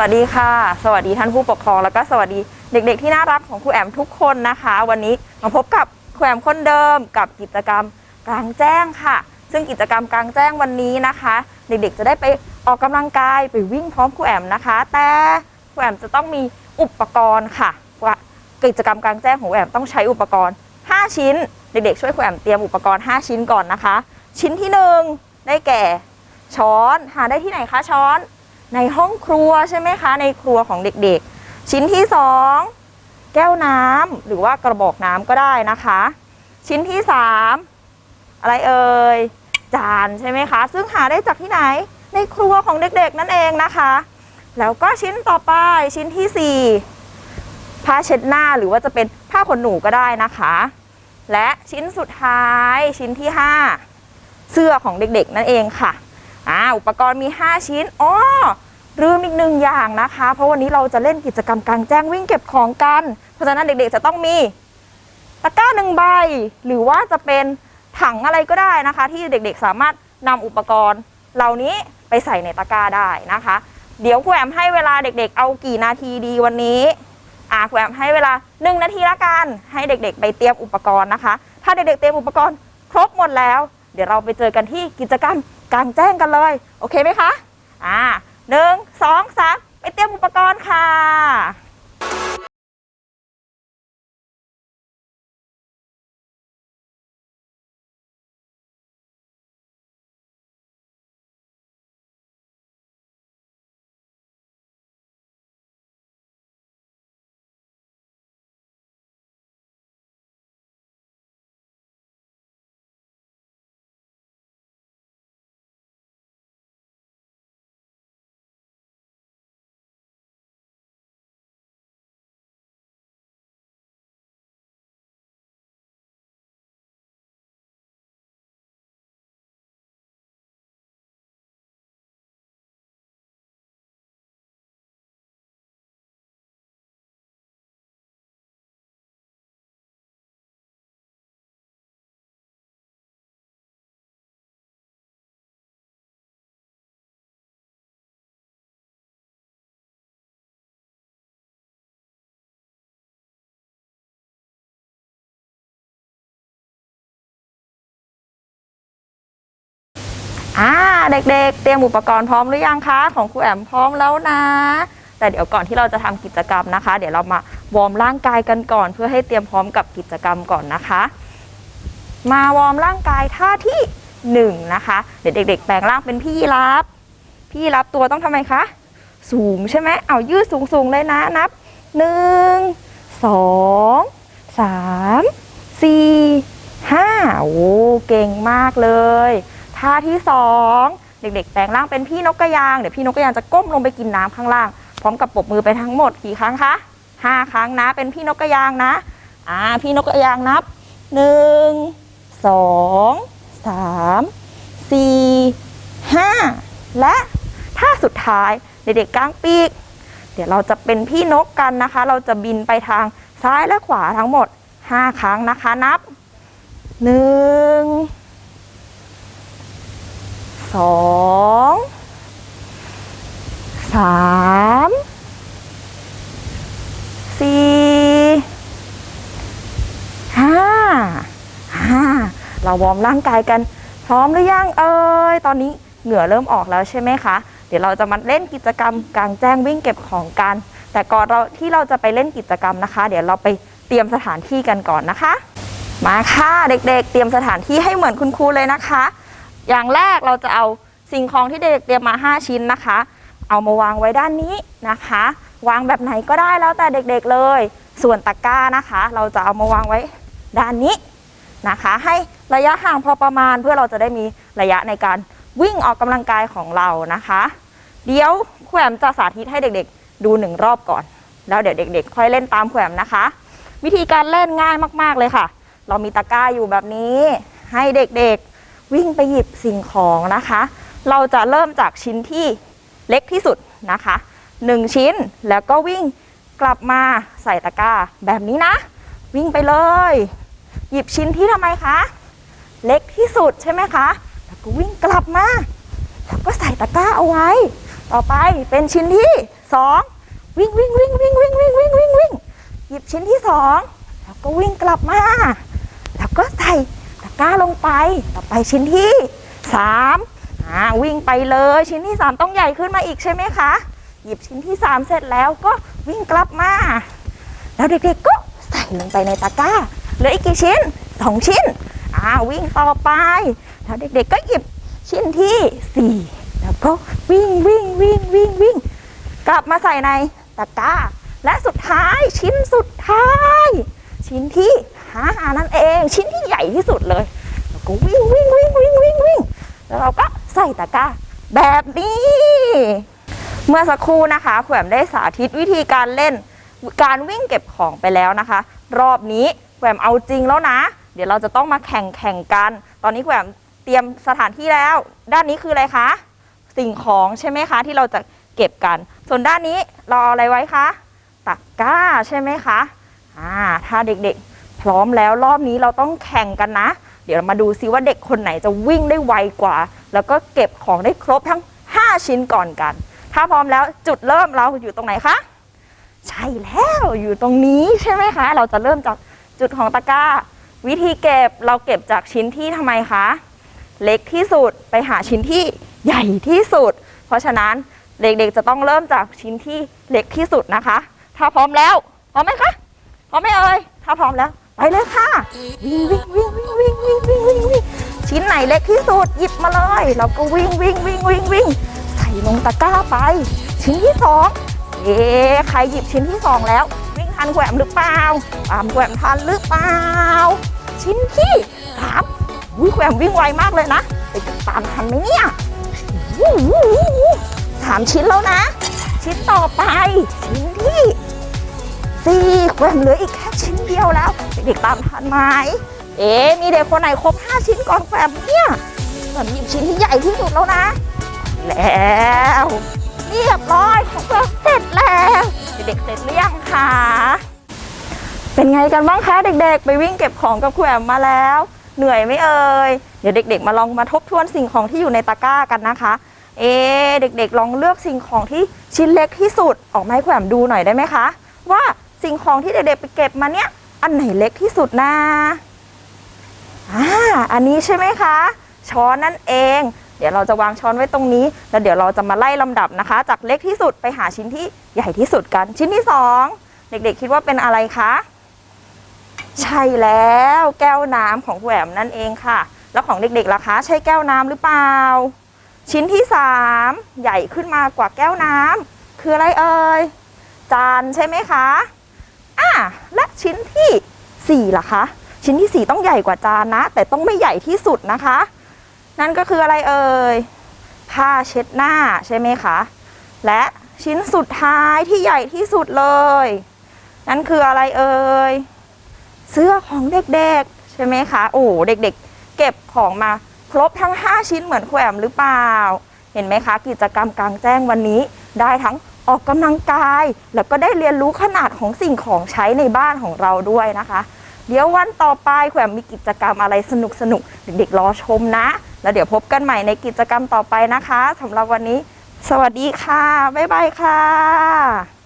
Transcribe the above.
วัสดีค่ะ สวัสดีท่านผู้ปกครอง แล้วก็สวัสดีเด็กๆที่น่ารักของครูแอมทุกคนนะคะ วันนี้มาพบกับครูแอมคนเดิมกับกิจกรรมกลางแจ้งค่ะ ซึ่งกิจกรรมกลางแจ้งวันนี้นะคะ เด็กๆจะได้ไปออกกำลังกายไปวิ่งพร้อมครูแอมนะคะ แต่ครูแอมจะต้องมีอุปกรณ์ค่ะว่ากิจกรรมกลางแจ้งของครูแอมต้องใช้อุปกรณ์ 5 ชิ้น เด็กๆช่วยครูแอมเตรียมอุปกรณ์ 5 ชิ้นก่อนนะคะ ชิ้นที่หนึ่งได้แก่ช้อนหาได้ที่ไหนคะช้อน ในห้องครัวใช่ไหมคะ ในครัวของเด็กๆ ชิ้นที่ 2 แก้วน้ำหรือว่ากระบอกน้ำก็ได้นะคะ ชิ้นที่ 3 อะไรเอ่ยจานใช่ไหมคะ ซึ่งหาได้จากที่ไหนในครัวของเด็กๆนั่นเองนะคะ แล้วก็ชิ้นต่อไปชิ้นที่ 4 ผ้าเช็ดหน้าหรือว่าจะเป็นผ้าขนหนูก็ได้นะคะ และชิ้นสุดท้ายชิ้นที่ 5 เสื้อของเด็กๆนั่นเองค่ะ อ่าอุปกรณ์มี 5 ชิ้นอ๋อลืมอีกหนึ่งอย่างนะคะ เพราะวันนี้เราจะเล่นกิจกรรมกลางแจ้งวิ่งเก็บของกัน เพราะฉะนั้นเด็กๆจะต้องมีตะกร้าหนึ่งใบ หรือว่าจะเป็นถังอะไรก็ได้นะคะ ที่เด็กๆสามารถนำอุปกรณ์เหล่านี้ไปใส่ในตะกร้าได้นะคะ เดี๋ยวครูแอมให้เวลาเด็กๆ เอากี่นาทีดีวันนี้อ่าครูแอมให้เวลาหนึ่งนาทีละกันให้เด็กๆ ไปเตรียมอุปกรณ์นะคะ ถ้าเด็กๆเตรียมอุปกรณ์ครบหมดแล้ว เดี๋ยวเราไปเจอกันที่กิจกรรม กลางแจ้งกันเลย โอเคไหมคะอ่าหนึ่งสองสามไปเตรียมอุปกรณ์ค่ะ อ่าเด็กๆ เตรียมอุปกรณ์พร้อมหรือยังคะ ของครูแอมพร้อมแล้วนะ แต่เดี๋ยวก่อนที่เราจะทำกิจกรรมนะคะ เดี๋ยวเรามาวอร์มร่างกายกันก่อน เพื่อให้เตรียมพร้อมกับกิจกรรมก่อนนะคะ มาวอร์มร่างกายท่าที่หนึ่งนะคะเดี๋ยวเด็ก ๆ แปลงร่างเป็นพี่รับ พี่รับตัวต้องทำไมคะ สูงใช่ไหมเอายืดสูงๆเลยนะนับหนึ่งสองสามสี่ห้าโอ้เก่งมากเลย ท่าที่สองเด็กๆ แปลงร่างเป็นพี่นกกระยาง เดี๋ยวพี่นกกระยางจะก้มลงไปกินน้ำข้างล่าง พร้อมกับปรบมือไปทั้งหมดกี่ครั้งคะห้าครั้งนะ เป็นพี่นกกระยางนะ อ่า พี่นกกระยางนับหนึ่งสองสามสี่ห้าและท่าสุดท้ายเด็กๆกางปีก เดี๋ยวเราจะเป็นพี่นกกันนะคะ เราจะบินไปทางซ้ายและขวาทั้งหมด 5 ครั้งนะคะนับ 1 2 3 4 5 5เราวอร์มร่างกายกันพร้อมหรือยังเอ่ยตอนนี้เหงื่อเริ่มออกแล้วใช่ไหมคะ เดี๋ยวเราจะมาเล่นกิจกรรมกลางแจ้งวิ่งเก็บของกัน แต่ก่อนเราที่เราจะไปเล่นกิจกรรมนะคะ เดี๋ยวเราไปเตรียมสถานที่กันก่อนนะคะ มาค่ะเด็กๆ เตรียมสถานที่ให้เหมือนคุณครูเลยนะคะ อย่างแรกเราจะเอาสิ่งของที่เด็กเตรียมมา 5 ชิ้นนะคะ เอามาวางไว้ด้านนี้นะคะ วางแบบไหนก็ได้แล้วแต่เด็กๆเลย ส่วนตะกร้านะคะ เราจะเอามาวางไว้ด้านนี้นะคะ ให้ระยะห่างพอประมาณเพื่อเราจะได้มีระยะในการวิ่งออกกำลังกายของเรานะคะ เดี๋ยวแขวมจะสาธิตให้เด็กๆ ดูหนึ่งรอบก่อน แล้วเดี๋ยวเด็ก ๆ ค่อยเล่นตามแขวมนะคะ วิธีการเล่นง่ายมากๆเลยค่ะ เรามีตะกร้าอยู่แบบนี้ ให้เด็กๆ วิ่งไปหยิบสิ่งของนะคะ เราจะเริ่มจากชิ้นที่เล็กที่สุดนะคะหนึ่งชิ้นแล้วก็วิ่งกลับมาใส่ตะกร้าแบบนี้นะ วิ่งไปเลย หยิบชิ้นที่ทำไมคะ เล็กที่สุดใช่ไหมคะแล้วก็วิ่งกลับมาแล้วก็ใส่ตะกร้าเอาไว้ ต่อไปเป็นชิ้นที่สองวิ่งวิ่งวิ่งวิ่งวิ่งวิ่งวิ่งวิ่งวิ่งหยิบชิ้นที่สองแล้วก็วิ่งกลับมา แล้วก็ใส่ ก้าลงไป ต่อไปชิ้นที่สามอ่าวิ่งไปเลย ชิ้นที่สามต้องใหญ่ขึ้นมาอีกใช่ไหมคะ หยิบชิ้นที่สามเสร็จแล้วก็วิ่งกลับมา แล้วเด็กๆก็ใส่ลงไปในตะกร้า เหลืออีกกี่ชิ้นสองชิ้นอ่าวิ่งต่อไป แล้วเด็กๆก็หยิบชิ้นที่สี่แล้วก็วิ่งวิ่งวิ่งวิ่งวิ่งกลับมาใส่ในตะกร้า และสุดท้ายชิ้นสุดท้าย ชิ้นที่ห้านั่นเอง ชิ้นที่ใหญ่ที่สุดเลยแล้วก็วิ่งวิ่งวิ่งวิ่งวิ่งวิ่งแล้วเราก็ใส่ตะกร้าแบบนี้ เมื่อสักครู่นะคะแขวมได้สาธิตวิธีการเล่นการวิ่งเก็บของไปแล้วนะคะ รอบนี้แขวมเอาจริงแล้วนะ เดี๋ยวเราจะต้องมาแข่งแข่งกัน ตอนนี้แขวมเตรียมสถานที่แล้ว ด้านนี้คืออะไรคะ สิ่งของใช่ไหมคะที่เราจะเก็บกัน ส่วนด้านนี้เราเอาอะไรไว้คะตะกร้าใช่ไหมคะ อ่าถ้าเด็กๆ พร้อมแล้วรอบนี้เราต้องแข่งกันนะ เดี๋ยวเรามาดูซิว่าเด็กคนไหนจะวิ่งได้ไวกว่า แล้วก็เก็บของได้ครบทั้ง 5 ชิ้นก่อนกัน ถ้าพร้อมแล้วจุดเริ่มเราอยู่ตรงไหนคะ ใช่แล้วอยู่ตรงนี้ใช่ไหมคะ เราจะเริ่มจากจุดของตะกร้า วิธีเก็บเราเก็บจากชิ้นที่ทำไมคะ เล็กที่สุดไปหาชิ้นที่ใหญ่ที่สุด เพราะฉะนั้นเด็กๆจะต้องเริ่มจากชิ้นที่เล็กที่สุดนะคะ ถ้าพร้อมแล้ว พร้อมไหมคะ พร้อมไหมเอ่ยถ้าพร้อมแล้ว ไปเลยค่ะวิ่งวิ่งวิ่งวิ่งวิ่งวิ่งวิ่งวิ่งวิ่งชิ้นไหนเล็กที่สุดหยิบมาเลยเราก็วิ่งวิ่งวิ่งวิ่งวิ่งใส่ลงตะกร้าไป ชิ้นที่สองเอ๊ใครหยิบชิ้นที่สองแล้ว วิ่งทันแขวมหรือเปล่าตามแขวมทันหรือเปล่า ชิ้นที่สามอุ้ยแขวมวิ่งไวมากเลยนะไปตามทันไหมเนี่ยวู้วู้วู้วู้สามชิ้นแล้วนะ ชิ้นต่อไป ชิ้น สี่แขวมเหลืออีกแค่ชิ้นเดียวแล้วเด็กๆตามทันไหมเอ๊มีเด็กคนไหนครบห้าชิ้นก่อนแขวมเนี่ยแขวมหยิบชิ้นที่ใหญ่ที่สุดแล้วนะ แล้วเรียบร้อยของเราเสร็จแล้วเด็กๆเสร็จหรือยังคะเป็นไงกันบ้างคะเด็กๆ ไปวิ่งเก็บของกับแขวมมาแล้ว เหนื่อยไหมเอ่ยเดี๋ยวเด็ก ๆ มาลองมาทบทวนสิ่งของที่อยู่ในตะกร้ากันนะคะ เอะเด็กๆ ลองเลือกสิ่งของที่ชิ้นเล็กที่สุดออกมาให้แขวมดูหน่อยได้ไหมคะ ว่า สิ่งของที่เด็กๆไปเก็บมาเนี้ยอันไหนเล็กที่สุดนะอ่าอันนี้ใช่ไหมคะ ช้อนนั่นเอง เดี๋ยวเราจะวางช้อนไว้ตรงนี้ แล้วเดี๋ยวเราจะมาไล่ลำดับนะคะ จากเล็กที่สุดไปหาชิ้นที่ใหญ่ที่สุดกัน ชิ้นที่สองเด็กๆคิดว่าเป็นอะไรคะใช่แล้วแก้วน้ำของแหวมนั่นเองค่ะ แล้วของเด็กๆล่ะคะ ใช่แก้วน้ำหรือเปล่า ชิ้นที่สามใหญ่ขึ้นมากว่าแก้วน้ำคืออะไรเอ่ยจานใช่ไหมคะ และชิ้นที่สี่ล่ะคะ ชิ้นที่สี่ต้องใหญ่กว่าจานนะ แต่ต้องไม่ใหญ่ที่สุดนะคะ นั่นก็คืออะไรเอ่ยผ้าเช็ดหน้าใช่ไหมคะ และชิ้นสุดท้ายที่ใหญ่ที่สุดเลย นั่นคืออะไรเอ่ยเสื้อของเด็กๆ ใช่ไหมคะ โอ้เด็กๆ เก็บของมาครบทั้ง 5 ชิ้นเหมือนแขวมหรือเปล่า เห็นไหมคะ กิจกรรมกลางแจ้งวันนี้ได้ทั้ง ออกกำลังกาย แล้วก็ได้เรียนรู้ขนาดของสิ่งของใช้ในบ้านของเราด้วยนะคะ เดี๋ยววันต่อไปแขวมมีกิจกรรมอะไรสนุกสนุกเด็กๆรอชมนะ แล้วเดี๋ยวพบกันใหม่ในกิจกรรมต่อไปนะคะสำหรับวันนี้ สวัสดีค่ะ บ๊ายบายค่ะ